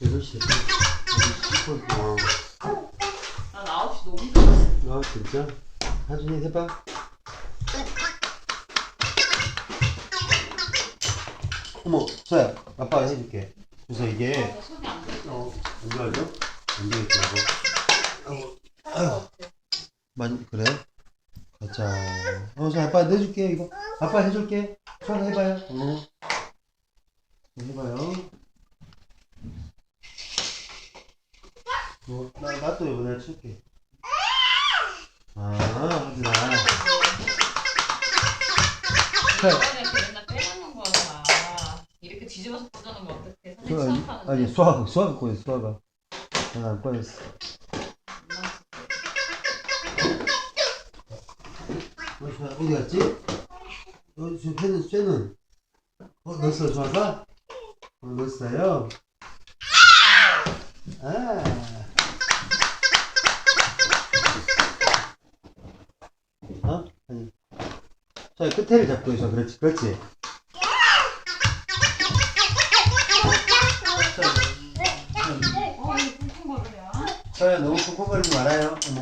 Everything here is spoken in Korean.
10시. 10분 동안. 난 9시 너무 힘들었어. 아, 진짜? 하준이 해봐. 어머, 서야, 아빠가 해줄게. 그래서 이게, 나 손이 안 돼. 어, 안 좋아져? 안 되겠다, 이거. 많이, 그래? 가자. 어, 자, 아빠 내줄게, 이거. 아빠 해줄게. 손 해봐요. 어. 해봐요. 어, 나, 나도 이번에 칠게. 아, 맨날 빼놓는 거야. 다. 이렇게 뒤집어서 뜯어놓으면 어떡해. 저, 선생님 아니, 수학하는데. 아니, 수학, 수학 꺼냈어, 수학아. 난안 꺼냈어. 어, 저, 어디 갔지? 어, 저 펜은, 쇠는? 어, 넣었어, 좋아서? 어, 넣었어요? 어? 아니. 자, 끝에를 잡고 있어. 그렇지, 그렇지. 쿵쿵거리냐? 저야 너무 쿵쿵거리지 말아요. 어머.